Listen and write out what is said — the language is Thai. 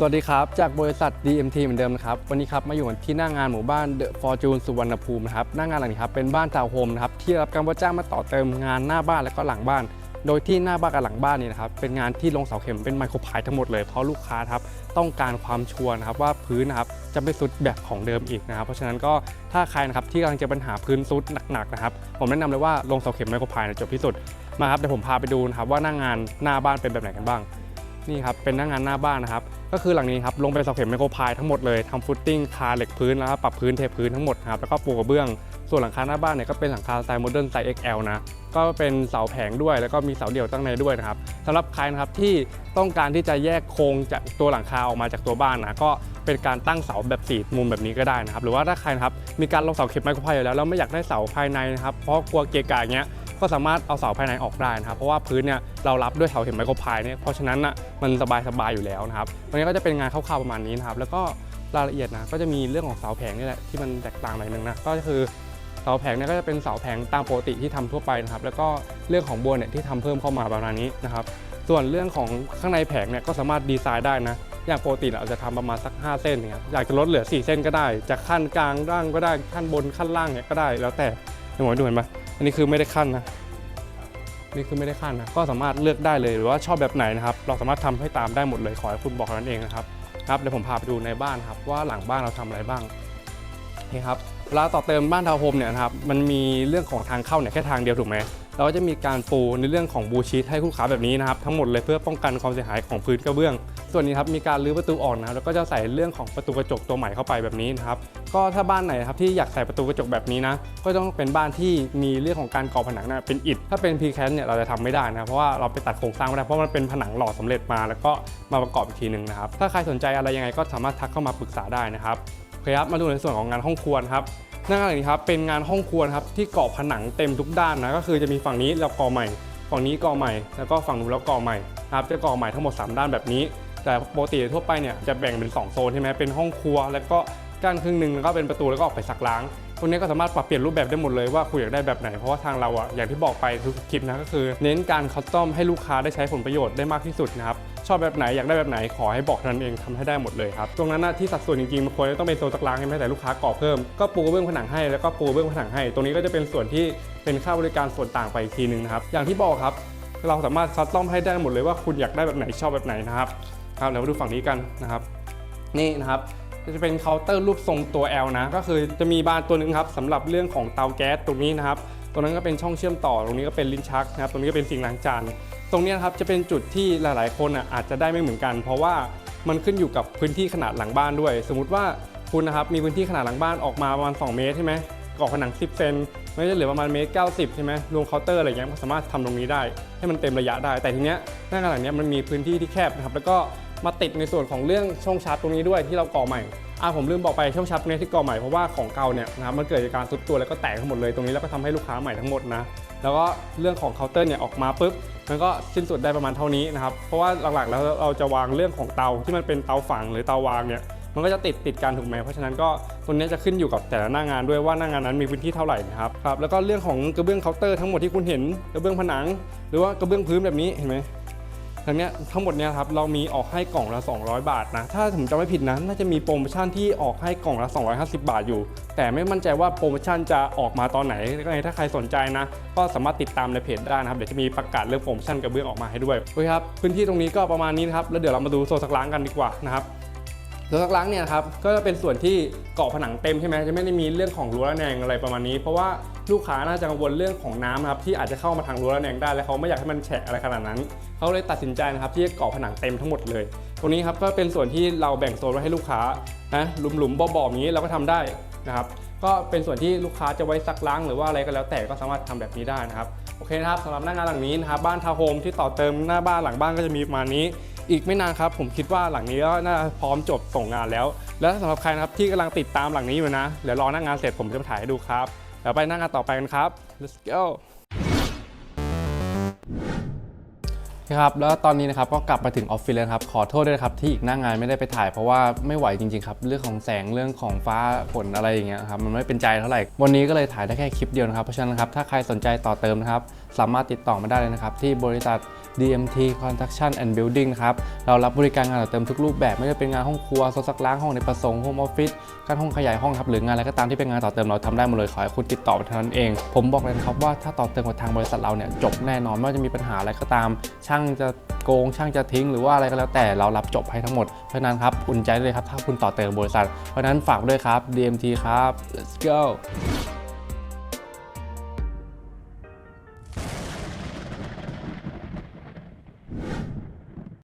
สวัสดีครับ จากบริษัท DMT เหมือนเดิมนะครับ วันนี้ครับมาอยู่ที่หน้างานหมู่บ้าน The Fortune สุวรรณภูมินะครับ หน้างานหลังนี้ครับเป็นบ้านทาวน์โฮมนะครับที่รับการว่าจ้างมาต่อเติมงานหน้าบ้านและก็หลังบ้าน โดยที่หน้าบ้านกับหลังบ้านนี่นะครับเป็นงานที่ลงเสาเข็มเป็นไมโครพายทั้งหมดเลยเพราะลูกค้าครับต้องการความชัวร์นะครับว่าพื้นนะครับจะไม่สุดแบบของเดิมอีกนะครับ เพราะฉะนั้นก็ถ้าใครนะครับที่กำลังจะปัญหาพื้นสุดหนักๆนะครับผมแนะนำเลยว่าลงเสาเข็มไมโครพายจบที่สุดมาครับเดี๋ยวผมพาไปดูนะครับว่าหน้างานหน้าบ้านเป็นแบบไหนกันบ้างนี่ครับเป็นหน้างานหน้าบ้านนะครับ ก็คือหลังนี้ครับลงไปเสาเข็มไมโครพายทั้งหมดเลยทำฟุตติ้งคาเหล็กพื้นแล้วปรับพื้นเทพื้นทั้งหมดครับแล้วก็ปูกระเบื้อง ส่วนหลังคาหน้าบ้านเนี่ยก็เป็นหลังคาสไตล์โมเดิร์นสไซส์ XL นะก็เป็นเสาแผงด้วยแล้วก็มีเสาเดี่ยวตั้งในด้วยนะครับสำหรับใครนะครับที่ต้องการที่จะแยกโครงจากตัวหลังคาออกมาจากตัวบ้านนะก็เป็นการตั้งเสาแบบสี่มุมแบบนี้ก็ได้นะครับหรือว่าถ้าใครนะครับมีการลงเสาเข็มไมโครพายอยู่แล้วแล้วไม่อยากได้เสาภายในนะครับเพราะกลัวเกะกะอย่าเงี้ย ก็สามารถเอาเสาภายในออกได้นะครับเพราะว่าพื้นเนี่ยเรารับด้วยเสาเข็มไมโครพายเนี่ยเพราะฉะนั้นอะมันสบายๆอยู่แล้วนะครับวันนี้ก็จะเป็นงานคร่าวๆประมาณนี้นะครับแล้วก็รายละเอียดนะก็จะมีเรื่องของเสาแผงนี่แหละที่มันแตกต่างหน่อยนึงนะก็คือเสาแผงเนี่ยก็จะเป็นเสาแผงตามปกติที่ทำทั่วไปนะครับแล้วก็เรื่องของบัวเนี่ยที่ทำเพิ่มเข้ามาประมาณนี้นะครับส่วนเรื่องของข้างในแผงเนี่ยก็สามารถดีไซน์ได้นะอย่างปกติเราจะทำประมาณสัก 5 เส้นนะครับอยากจะลดเหลือ 4 เส้นก็ได้จะขั้นกลางล่างก็ได้ขั้นบนขั้นล่างเนี่ยก็ได้แล้วแต่เดี๋ยวผมดูเห็นปะอันนี้คือไม่ได้ขั้นนะ นี่คือไม่ได้ขั้นนะก็สามารถเลือกได้เลยหรือว่าชอบแบบไหนนะครับ เราสามารถทำให้ตามได้หมดเลยขอให้คุณบอกนั้นเองนะครับครับเดี๋ยวผมพาไปดูในบ้านครับว่าหลังบ้านเราทำอะไรบ้างนี่ครับเวลาต่อเติมบ้านทาวน์โฮมเนี่ยนะครับมันมีเรื่องของทางเข้าเนี่ยแค่ทางเดียวถูกไหม เราก็จะมีการปูในเรื่องของบูชีทให้ลูกค้าแบบนี้นะครับทั้งหมดเลยเพื่อป้องกันความเสียหายของพื้นกระเบื้อง ส่วนนี้ครับมีการรื้อประตูออกนะครับแล้วก็จะใส่เรื่องของประตูกระจกตัวใหม่เข้าไปแบบนี้นะครับก็ถ้าบ้านไหนครับที่อยากใส่ประตูกระจกแบบนี้นะก็ต้องเป็นบ้านที่มีเรื่องของการก่อผนังนะเป็นอิฐถ้าเป็น p c a s เนี่ยเราจะทำไม่ได้นะเพราะว่าเราไปตัดโครงสร้างไม่ได้เพราะมันเป็นผนังหล่อสำเร็จมา แล้วก็มาประกอบอีกทีหนึ่งนะครับถ้าใครสนใจอะไรยังไงก็สามารถทักเข้ามาปรึกษาได้นะครับโอเคครับมาดูในส่วนของงานห้องครัวครับ หน้างานนี้ครับเป็นงานห้องครัวครับที่ก่อผนังเต็มทุกด้านนะก็คือจะมีฝั่งนี้เราก่อใหม่ ฝั่งนี้ก่อใหม่ แล้วก็ฝั่งนู้นแล้วก่อใหม่ครับจะก่อใหม่ทั้งหมด 3 ด้านแบบนี้ แต่ปกติทั่วไปเนี่ยจะแบ่งเป็น 2 โซนใช่ไหมเป็นห้องครัว แล้วก็กั้นครึ่งหนึ่งแล้วก็เป็นประตูแล้วก็ออกไปซักล้างตรงนี้ก็สามารถปรับเปลี่ยนรูปแบบได้หมดเลยว่าคุณอยากได้แบบไหน เพราะว่าทางเราอะอย่างที่บอกไปทุกคลิปนะก็คือ เน้นการคัสตอมให้ลูกค้าได้ใช้ผลประโยชน์ได้มากที่สุดนะครับ ชอบแบบไหนอยากได้แบบไหนขอให้บอกนั้นเองทำให้ได้หมดเลยครับตรงนั้นนะที่สัดส่วนจริงๆมันควรจะต้องเป็นโซนซักล้างใช่ไหมแต่ลูกค้าก่อเพิ่มก็ปูเบื้องผนังให้แล้วก็ปูเบื้องผนังให้ ตรงนี้ก็จะเป็นส่วนที่เป็นค่าบริการส่วนต่างไปอีกทีหนึ่งนะครับอย่างที่บอกครับ เราสามารถคัสตอมให้ได้หมดเลยว่าคุณอยากได้แบบไหนชอบแบบไหนนะครับครับเดี๋ยวมาดูฝั่งนี้กันนะครับ นี่นะครับจะเป็นเคาน์เตอร์รูปทรงตัว L นะ ก็คือจะมีบานตัวหนึงครับสำหรับเรื่องของเตาแก๊สตรงนี้นะครับ รงนั้นก็เป็นช่องเชื่อมต่อ ตรงนี้ก็เป็นลิ้นชักนะครับ ตรงนี้ก็เป็นสิ่งล้างจาน ตรงนี้นะครับจะเป็นจุดที่หลาย ๆ คนอะอาจจะได้ไม่เหมือนกัน เพราะว่ามันขึ้นอยู่กับพื้นที่ขนาดหลังบ้านด้วย สมมุติว่าคุณนะครับมีพื้นที่ขนาดหลังบ้านออกมาประมาณ 2 เมตรใช่ไหมก่อผนัง 10 เซนมันก็จะเหลือประมาณเมตร 90 ใช่ไหมรวมเคาน์เตอร์อะไรเงี้ยก็สามารถทำตรงนี้ได้ ให้มันเต็มระยะได้ แต่ทีเนี้ยหน้างานหลังเนี้ยมันมีพื้นที่ที่แคบนะครับ แล้วก็ มาติดในส่วนของเรื่องช่องชาร์จตรงนี้ด้วยที่เราก่อใหม่อ่าผมลืมบอกไปช่องชาร์จตรงนี้ที่ก่อใหม่เพราะว่าของเก่าเนี่ยนะครับมันเกิดจากการซุดตัวแล้วก็แตกทั้งหมดเลยตรงนี้แล้วก็ทำให้ลูกค้าใหม่ทั้งหมดนะแล้วก็เรื่องของเคาน์เตอร์เนี่ยออกมาปุ๊บมันก็สิ้นสุดได้ประมาณเท่านี้นะครับเพราะว่าหลักๆแล้วเราจะวางเรื่องของเตาที่มันเป็นเตาฝังหรือเตาวางเนี่ยมันก็จะติดติดกันถูกไหมเพราะฉะนั้นก็ตรงนี้จะขึ้นอยู่กับแต่ละหน้างานด้วยว่าหน้างานนั้นมีพื้นที่เท่าไหร่นะครับครับแล้วก็เรื่องของกระเบื้องเคาน์เตอร์ทั้งหมดที่คุณเห็นกระเบื้องผนัง หรือว่ากระเบื้องพื้นแบบนี้เห็นไหม ทั้งเนี้ยทั้งหมดเนี้ยครับเรามีออกให้กล่องละ 200 บาทนะ ถ้าผมจำไม่ผิดนะน่าจะมีโปรโมชั่นที่ออกให้กล่องละ 250 บาทอยู่ แต่ไม่มั่นใจว่าโปรโมชั่นจะออกมาตอนไหนก็ไงถ้าใครสนใจนะ ก็สามารถติดตามในเพจได้นะครับ เดี๋ยวจะมีประกาศเรื่องโปรโมชั่นกระเบื้องออกมาให้ด้วยโอเคครับพื้นที่ตรงนี้ก็ประมาณนี้นะครับแล้วเดี๋ยวเรามาดูโซนสักล้างกันดีกว่านะครับ โดยสักล้างเนี่ยครับก็จะเป็นส่วนที่เกาะผนังเต็มใช่ไหมจะไม่ได้มีเรื่องของรั้วระแนงอะไรประมาณนี้ เพราะว่าลูกค้าน่าจะกังวลเรื่องของน้ำครับที่อาจจะเข้ามาทางรั้วระแนงได้และเขาไม่อยากให้มันแฉะอะไรขนาดนั้น เขาเลยตัดสินใจนะครับที่จะเกาะผนังเต็มทั้งหมดเลย ตรงนี้ครับก็เป็นส่วนที่เราแบ่งโซนไว้ให้ลูกค้านะหลุมๆบ่อๆอย่างนี้เราก็ทำได้นะครับก็เป็นส่วนที่ลูกค้าจะไว้ซักล้างหรือว่าอะไรก็แล้วแต่ก็สามารถทำแบบนี้ได้นะครับโอเคนะครับสำหรับหน้างานหลังนี้นะครับบ้านทาวน์โฮมที่ต่อเติมหน้าบ้านหลังบ้านก็จะมีประมาณนี้ อีกไม่นานครับ ผมคิดว่าหลังนี้ก็น่าพร้อมจบส่งงานแล้ว และสำหรับใครนะครับที่กำลังติดตามหลังนี้อยู่นะเดี๋ยวรอหน้างานเสร็จผมจะมาถ่ายให้ดูครับเดี๋ยวไปหน้างงานต่อไปกันครับ let's go ครับแล้วตอนนี้นะครับก็กลับมาถึงออฟฟิศแล้วครับขอโทษด้วยครับที่อีกหน้างานไม่ได้ไปถ่ายเพราะว่าไม่ไหวจริงๆครับเรื่องของแสงเรื่องของฟ้าฝนอะไรอย่างเงี้ยครับมันไม่เป็นใจเท่าไหร่วันนี้ก็เลยถ่ายได้แค่คลิปเดียวนะครับเพราะฉะนั้นครับถ้าใครสนใจต่อเติมนะครับสามารถติดต่อมาได้เลยนะครับที่บริษัท DMT Construction and Building นะครับ เรารับบริการงานต่อเติมทุกรูปแบบ ไม่ว่าจะเป็นงานห้องครัวโซนซักล้างห้องในประสงค์โฮมออฟฟิศการห้องขยายห้องครับหรืองานอะไรก็ตามที่เป็นงานต่อเติมเราทำได้หมดเลยขอให้คุณติดต่อมาเท่านั้นเอง ผมบอกเลยครับว่าถ้าต่อเติมกับทางบริษัทเราเนี่ยจบแน่นอนไม่ว่าจะมีปัญหาอะไรก็ตาม ช่างจะโกงช่างจะทิ้งหรือว่าอะไรก็แล้วแต่เรารับจบให้ทั้งหมดเพราะนั้นครับอุ่นใจเลยครับถ้าคุณต่อเติมบริษัทเพราะฉะนั้นฝากด้วยครับ DMT ครับ let's go